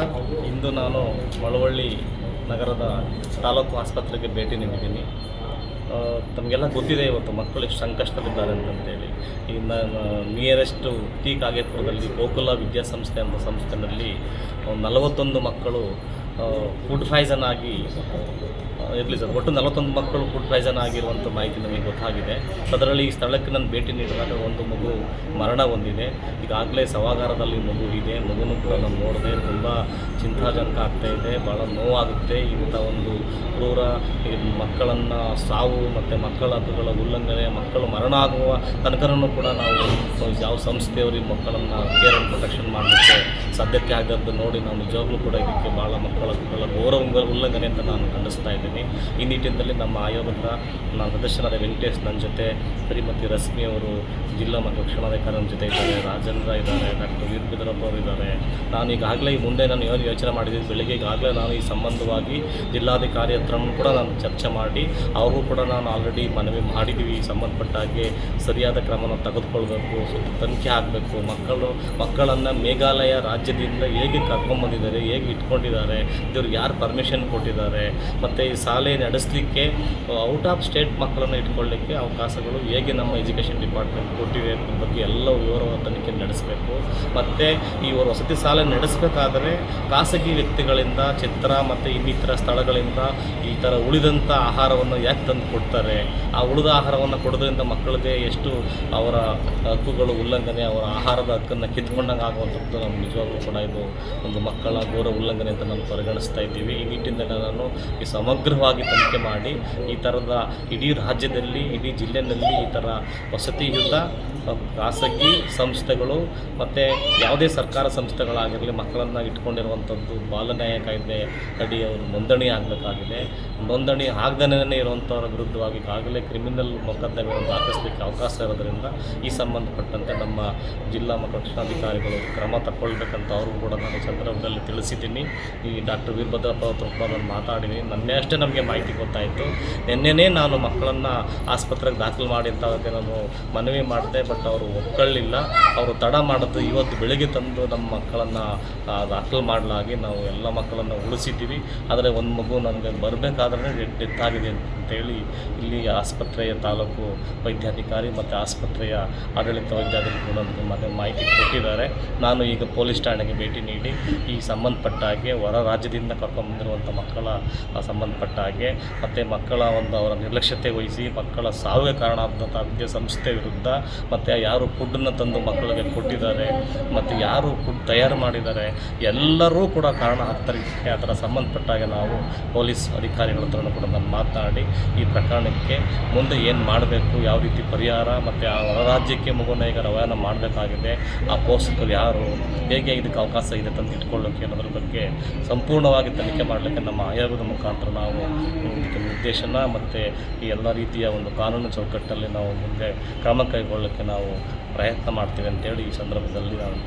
Sir ಇಂದು ನಾನು ಮಳವಳ್ಳಿ ನಗರದ ತಾಲೂಕು ಆಸ್ಪತ್ರೆಗೆ ಭೇಟಿ ನೀಡಿದ್ದೀನಿ. ತಮಗೆಲ್ಲ ಗೊತ್ತಿದೆ ಇವತ್ತು ಮಕ್ಕಳು ಎಷ್ಟು ಸಂಕಷ್ಟದಲ್ಲಿದ್ದಾರೆ ಅಂತಂತೇಳಿ. ಇನ್ನು ನಿಯರೆಸ್ಟು ಟಿ ಕಾಗೇಪುರದಲ್ಲಿ ಗೋಕುಲ ವಿದ್ಯಾಸಂಸ್ಥೆ ಎಂಬ ಸಂಸ್ಥೆಯಲ್ಲಿ ನಲವತ್ತೊಂದು ಮಕ್ಕಳು ಫುಡ್ ಪಾಯ್ಸನ್ ಆಗಿ ಇರಲಿ ಸರ್, ಒಟ್ಟು ನಲವತ್ತೊಂದು ಮಕ್ಕಳು ಫುಡ್ ಪಾಯ್ಸನ್ ಆಗಿರುವಂಥ ಮಾಹಿತಿ ನಮಗೆ ಗೊತ್ತಾಗಿದೆ. ಅದರಲ್ಲಿ ಈ ಸ್ಥಳಕ್ಕೆ ನಾನು ಭೇಟಿ ನೀಡಿದಾಗ ಒಂದು ಮಗು ಮರಣ ಹೊಂದಿದೆ. ಈಗಾಗಲೇ ಸವಾಗಾರದಲ್ಲಿ ಮಗು ಇದೆ. ಮಗುನೂ ಕೂಡ ನಾನು ನೋಡಿದೆ, ತುಂಬ ಚಿಂತಾಜನಕ ಆಗ್ತಾ ಇದೆ ಭಾಳ ನೋವಾಗುತ್ತೆ. ಇಂಥ ಒಂದು ಕ್ರೂರ ಮಕ್ಕಳನ್ನು ಸಾವು ಮತ್ತು ಮಕ್ಕಳ ಹಕ್ಕುಗಳ ಉಲ್ಲಂಘನೆ, ಮಕ್ಕಳು ಮರಣ ಆಗುವ ತನಕನೂ ಕೂಡ ನಾವು ಯಾವ ಸಂಸ್ಥೆಯವರು ಮಕ್ಕಳನ್ನು ಕೇರ್ ಆ್ಯಂಡ್ ಪ್ರೊಟೆಕ್ಷನ್ ಮಾಡಲಿಕ್ಕೆ ಸಾಧ್ಯತೆ ಆಗದ್ದು ನೋಡಿ, ನಾವು ನಿಜವಾಗ್ಲೂ ಕೂಡ ಇದಕ್ಕೆ ಭಾಳ ಮಕ್ಕಳ ಹಕ್ಕುಗಳ ಗೌರವ ಉಲ್ಲಂಘನೆ ಅಂತ ನಾನು ಖಂಡಿಸ್ತಾ ಇದ್ದೀನಿ. ಈ ನಿಟ್ಟಿನಲ್ಲಿ ನಮ್ಮ ಆಯೋಗದ ನಾನು ಸದಸ್ಯರಾದ ವೆಂಕಟೇಶ್ ನನ್ನ ಜೊತೆ ಶ್ರೀಮತಿ ರಶ್ಮಿ ಅವರು, ಜಿಲ್ಲಾ ಮತ್ತು ರಕ್ಷಣಾಧಿಕಾರಿ ನನ್ನ ಜೊತೆ ಇದ್ದಾರೆ. ರಾಜೇಂದ್ರ ಇದ್ದಾರೆ, ಡಾಕ್ಟರ್ ವೀರಭದ್ರಪ್ಪ ಅವರು ಇದ್ದಾರೆ. ನಾನು ಈಗಾಗಲೇ ಈ ಮುಂದೆ ನಾನು ಏನು ಯೋಚನೆ ಮಾಡಿದ್ದೀನಿ. ಬೆಳಿಗ್ಗೆ ಈಗಾಗಲೇ ನಾನು ಈ ಸಂಬಂಧವಾಗಿ ಜಿಲ್ಲಾಧಿಕಾರಿ ಹತ್ರನೂ ಕೂಡ ನಾನು ಚರ್ಚೆ ಮಾಡಿ, ಅವ್ರಿಗೂ ಕೂಡ ನಾನು ಆಲ್ರೆಡಿ ಮನವಿ ಮಾಡಿದ್ದೀವಿ. ಸಂಬಂಧಪಟ್ಟ ಹಾಗೆ ಸರಿಯಾದ ಕ್ರಮನ ತೆಗೆದುಕೊಳ್ಬೇಕು ತನಿಖೆ ಆಗಬೇಕು. ಮಕ್ಕಳು ಮಕ್ಕಳನ್ನು ಮೇಘಾಲಯ ರಾಜ್ಯದಿಂದ ಹೇಗೆ ಕರ್ಕೊಂಬಂದಿದ್ದಾರೆ ಹೇಗೆ ಇಟ್ಕೊಂಡಿದ್ದಾರೆ ಇವ್ರಿಗೆ ಯಾರು ಪರ್ಮಿಷನ್ ಕೊಟ್ಟಿದ್ದಾರೆ, ಮತ್ತು ಈ ಶಾಲೆ ನಡೆಸಲಿಕ್ಕೆ ಔಟ್ ಆಫ್ ಸ್ಟೇಟ್ ಮಕ್ಕಳನ್ನು ಇಟ್ಕೊಳ್ಳಿಕ್ಕೆ ಅವಕಾಶಗಳು ಹೇಗೆ ನಮ್ಮ ಎಜುಕೇಷನ್ ಡಿಪಾರ್ಟ್ಮೆಂಟ್ ಕೊಟ್ಟಿದೆ ಅನ್ನೋ ಬಗ್ಗೆ ಎಲ್ಲ ವಿವರವಾದ ತನಿಖೆ ನಡೆಸಬೇಕು. ಮತ್ತು ಈ ವಸತಿ ಶಾಲೆ ನಡೆಸಬೇಕಾದರೆ ಖಾಸಗಿ ವ್ಯಕ್ತಿಗಳಿಂದ, ಚಿತ್ರ ಮತ್ತು ಇನ್ನಿತರ ಸ್ಥಳಗಳಿಂದ ಈ ಥರ ಉಳಿದಂಥ ಆಹಾರವನ್ನು ಯಾಕೆ ತಂದು ಕೊಡ್ತಾರೆ? ಆ ಉಳಿದ ಆಹಾರವನ್ನು ಕೊಡೋದ್ರಿಂದ ಮಕ್ಕಳಿಗೆ ಎಷ್ಟು ಅವರ ಹಕ್ಕುಗಳು, ಉಲ್ಲಂಘನೆ, ಅವರ ಆಹಾರದ ಹಕ್ಕನ್ನು ಕಿತ್ಕೊಂಡಂಗೆ ಆಗುವಂಥದ್ದು ನಮ್ಮ ನಿಜವಾಗ್ಲೂ ಕೂಡ ಇದು ಒಂದು ಮಕ್ಕಳ ಗೌರವ ಉಲ್ಲಂಘನೆ ಅಂತ ನಾವು ಪರಿಗಣಿಸ್ತಾ ಇದ್ದೀವಿ. ಈ ನಿಟ್ಟಿನಲ್ಲಿ ನಾನು ಈ ಸಮಗ್ರವಾಗಿ ತನಿಖೆ ಮಾಡಿ ಈ ಥರದ ಇಡೀ ರಾಜ್ಯದಲ್ಲಿ, ಇಡೀ ಜಿಲ್ಲೆಯಲ್ಲಿ ಈ ಥರ ವಸತಿಯುತ ಖಾಸಗಿ ಸಂಸ್ಥೆಗಳು ಮತ್ತು ಯಾವುದೇ ಸರ್ಕಾರ ಸಂಸ್ಥೆಗಳಾಗಿರಲಿ ಮಕ್ಕಳನ್ನು ಇಟ್ಕೊಂಡಿರುವಂಥದ್ದು ಬಾಲನ್ಯಾಯ ಕಾಯ್ದೆ ಅಡಿ ಅವರು ನೋಂದಣಿ ಆಗಬೇಕಾಗಿದೆ. ನೋಂದಣಿ ಆಗದೇ ಇರುವಂಥವರ ವಿರುದ್ಧವಾಗಿ ಈಗಾಗಲೇ ಕ್ರಿಮಿನಲ್ ಮೊಕದ್ದಮೆಗಳನ್ನು ದಾಖಲಿಸಲಿಕ್ಕೆ ಅವಕಾಶ ಇರೋದರಿಂದ ಈ ಸಂಬಂಧಪಟ್ಟಂತೆ ನಮ್ಮ ಜಿಲ್ಲಾ ರಕ್ಷಣಾಧಿಕಾರಿಗಳು ಕ್ರಮ ತಗೊಳ್ಬೇಕಂತ ಅವರು ಕೂಡ ನಾನು ಸಂದರ್ಭದಲ್ಲಿ ತಿಳಿಸಿದ್ದೀನಿ. ಈ ಡಾಕ್ಟರ್ ವೀರಭದ್ರಪ್ಪ ಹತ್ರ ತುಂಬ ನಾನು ಮಾತಾಡಿದ್ದೀನಿ. ನನ್ನೇ ಅಷ್ಟೇ ನಮಗೆ ಮಾಹಿತಿ ಗೊತ್ತಾಯಿತು. ನಿನ್ನೆನೇ ನಾನು ಮಕ್ಕಳನ್ನು ಆಸ್ಪತ್ರೆಗೆ ದಾಖಲು ಮಾಡಿ ನಾನು ಮನವಿ ಮಾಡಿದೆ, ಬಟ್ ಅವರು ಒಪ್ಕೊಳ್ಳಿಲ್ಲ. ಅವರು ತಡ ಮಾಡಿದ್ದು ಇವತ್ತು ಬೆಳಿಗ್ಗೆ ತಂದು ನಮ್ಮ ಮಕ್ಕಳನ್ನು ದಾಖಲು ಮಾಡಲಾಗಿ ನಾವು ಎಲ್ಲ ಮಕ್ಕಳನ್ನು ಉಳಿಸಿದ್ದೀವಿ. ಆದರೆ ಒಂದು ಮಗು ನನಗೆ ಬರಬೇಕಾದ್ರೆ ಡೆತ್ ಆಗಿದೆ ಅಂತೇಳಿ ಇಲ್ಲಿ ಆಸ್ಪತ್ರೆಯ ತಾಲೂಕು ವೈದ್ಯಾಧಿಕಾರಿ ಮತ್ತು ಆಸ್ಪತ್ರೆಯ ಆಡಳಿತ ವೈದ್ಯಾಧಿಕಾರಿ ಮನೆ ಮಾಹಿತಿ ಕೊಟ್ಟಿದ್ದಾರೆ. ನಾನು ಈಗ ಪೊಲೀಸ್ ಠಾಣೆಗೆ ಭೇಟಿ ನೀಡಿ ಈ ಸಂಬಂಧಪಟ್ಟ ಹಾಗೆ ಹೊರ ರಾಜ್ಯದಿಂದ ಕರ್ಕೊಂಡ್ಬಂದಿರುವಂಥ ಮಕ್ಕಳ ಸಂಬಂಧಪಟ್ಟ ಹಾಗೆ, ಮತ್ತು ಮಕ್ಕಳ ಒಂದು ಅವರ ನಿರ್ಲಕ್ಷ್ಯತೆ ವಹಿಸಿ, ಮಕ್ಕಳ ಸಾವಿಗೆ ಕಾರಣ ಆದಂಥ ವಿದ್ಯಾಸಂಸ್ಥೆ ವಿರುದ್ಧ ಮತ್ತು ಯಾರು ಫುಡ್ಡನ್ನು ತಂದು ಮಕ್ಕಳಿಗೆ ಕೊಟ್ಟಿದ್ದಾರೆ, ಮತ್ತು ಯಾರು ಫುಡ್ ತಯಾರು ಮಾಡಿದ್ದಾರೆ, ಎಲ್ಲರೂ ಕೂಡ ಕಾರಣ ಆಗ್ತಾರೆ ಅದರ ಸಂಬಂಧಪಟ್ಟ ಹಾಗೆ ನಾವು ಪೊಲೀಸ್ ಅಧಿಕಾರಿಗಳ ಹತ್ರನೂ ಕೂಡ ನಾನು ಮಾತನಾಡಿ ಈ ಪ್ರಕರಣಕ್ಕೆ ಮುಂದೆ ಏನು ಮಾಡಬೇಕು, ಯಾವ ರೀತಿ ಪರಿಹಾರ ಮತ್ತು ಆ ಹೊರ ರಾಜ್ಯಕ್ಕೆ ಮಗುನ ಈಗ ರವಾನ ಮಾಡಬೇಕಾಗಿದೆ, ಆ ಪೋಷಕರು ಯಾರು, ಹೇಗೆ ಇದಕ್ಕೆ ಅವಕಾಶ ಇದೆ ತಂದು ಇಟ್ಕೊಳ್ಳೋಕ್ಕೆ ಅನ್ನೋದ್ರ ಬಗ್ಗೆ ಸಂಪೂರ್ಣವಾಗಿ ತನಿಖೆ ಮಾಡಲಿಕ್ಕೆ ನಮ್ಮ ಆಯೋಗದ ಮುಖಾಂತರ ನಾವು ಇದಕ್ಕೆ ನಿರ್ದೇಶನ ಮತ್ತು ಈ ಎಲ್ಲ ರೀತಿಯ ಒಂದು ಕಾನೂನು ಚೌಕಟ್ಟಲ್ಲಿ ನಾವು ಮುಂದೆ ಕ್ರಮ ಕೈಗೊಳ್ಳೋಕ್ಕೆ ನಾವು ಪ್ರಯತ್ನ ಮಾಡ್ತೀವಿ ಅಂತೇಳಿ ಈ ಸಂದರ್ಭದಲ್ಲಿ ನಾನು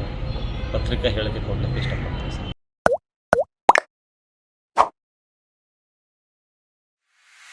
ಪತ್ರಿಕಾ ಹೇಳಿಕೆ ಕೊಡಲಿಕ್ಕೆ ಇಷ್ಟಪಡ್ತೀನಿ ಸರ್.